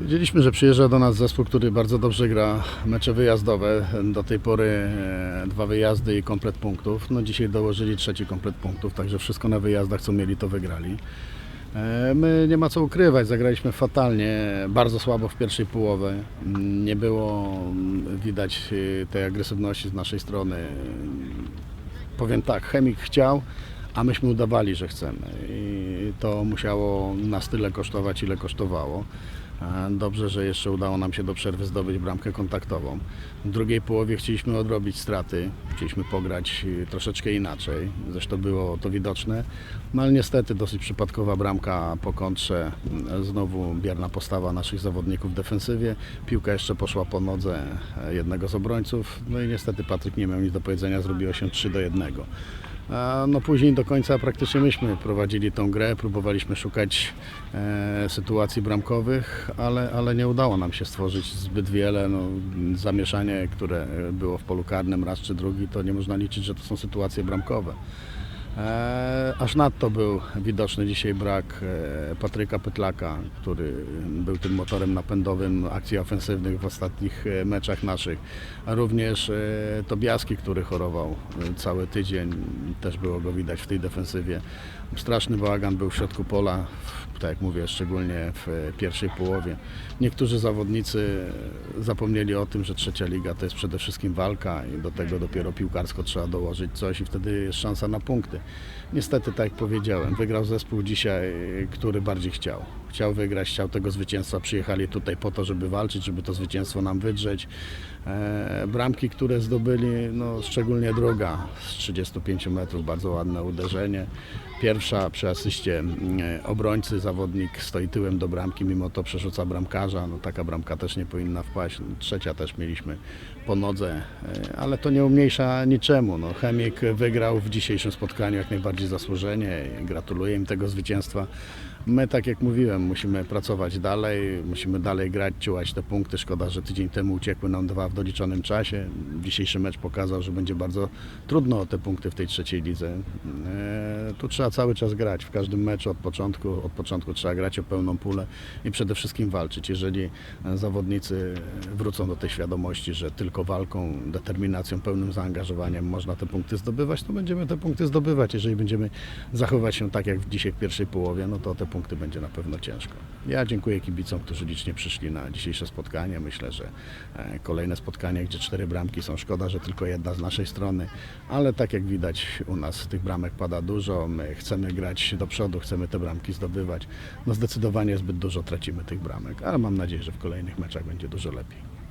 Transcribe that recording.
Wiedzieliśmy, że przyjeżdża do nas zespół, który bardzo dobrze gra mecze wyjazdowe. Do tej pory e, dwa wyjazdy i komplet punktów. No dzisiaj dołożyli trzeci komplet punktów, także wszystko na wyjazdach, co mieli, to wygrali. E, My nie ma co ukrywać, zagraliśmy fatalnie, bardzo słabo w pierwszej połowie. Nie było mm, widać e, tej agresywności z naszej strony. Powiem tak, Chemik chciał, a myśmy udawali, że chcemy. I to musiało nas tyle kosztować, ile kosztowało. Dobrze, że jeszcze udało nam się do przerwy zdobyć bramkę kontaktową. W drugiej połowie chcieliśmy odrobić straty, chcieliśmy pograć e, troszeczkę inaczej. Zresztą było to widoczne. No ale niestety dosyć przypadkowa bramka po kontrze. E, Znowu bierna postawa naszych zawodników w defensywie. Piłka jeszcze poszła po nodze e, jednego z obrońców. No i niestety Patryk nie miał nic do powiedzenia, zrobiło się 3 do 1. No później do końca praktycznie myśmy prowadzili tą grę, próbowaliśmy szukać e, sytuacji bramkowych, ale, ale nie udało nam się stworzyć zbyt wiele. No, zamieszanie, które było w polu karnym raz czy drugi, to nie można liczyć, że to są sytuacje bramkowe. E, aż nadto był widoczny dzisiaj brak e, Patryka Pytlaka, który był tym motorem napędowym akcji ofensywnych w ostatnich e, meczach naszych. A również Tobiaski, który chorował cały tydzień, też było go widać w tej defensywie. Straszny bałagan był w środku pola, tak jak mówię, szczególnie w pierwszej połowie. Niektórzy zawodnicy zapomnieli o tym, że trzecia liga to jest przede wszystkim walka i do tego dopiero piłkarsko trzeba dołożyć coś i wtedy jest szansa na punkty. Niestety, tak jak powiedziałem, wygrał zespół dzisiaj, który bardziej chciał. Chciał wygrać, chciał tego zwycięstwa. Przyjechali tutaj po to, żeby walczyć, żeby to zwycięstwo nam wydrzeć. E, bramki, które zdobyli, no, szczególnie druga z 35 metrów, bardzo ładne uderzenie. Pierwsza przy asyście mm, obrońcy, zawodnik stoi tyłem do bramki, mimo to przerzuca bramkarza. No, taka bramka też nie powinna wpaść. Trzecia też mieliśmy po nodze, e, ale to nie umniejsza niczemu. No, Chemik wygrał w dzisiejszym spotkaniu jak najbardziej zasłużenie. Gratuluję im tego zwycięstwa. My, tak jak mówiłem, musimy pracować dalej, musimy dalej grać, ciułać te punkty. Szkoda, że tydzień temu uciekły nam dwa w doliczonym czasie. Dzisiejszy mecz pokazał, że będzie bardzo trudno o te punkty w tej trzeciej lidze. E, tu trzeba cały czas grać, w każdym meczu od początku, od początku trzeba grać o pełną pulę i przede wszystkim walczyć. Jeżeli zawodnicy wrócą do tej świadomości, że tylko walką, determinacją, pełnym zaangażowaniem można te punkty zdobywać, to będziemy te punkty zdobywać. Jeżeli będziemy zachowywać się tak jak dzisiaj w pierwszej połowie, no to te punkty będzie na pewno ciężko. Ja dziękuję kibicom, którzy licznie przyszli na dzisiejsze spotkanie. Myślę, że e, kolejne spotkanie, gdzie cztery bramki są szkoda, że tylko jedna z naszej strony, ale tak jak widać u nas tych bramek pada dużo. My chcemy grać do przodu, chcemy te bramki zdobywać. No zdecydowanie zbyt dużo tracimy tych bramek, ale mam nadzieję, że w kolejnych meczach będzie dużo lepiej.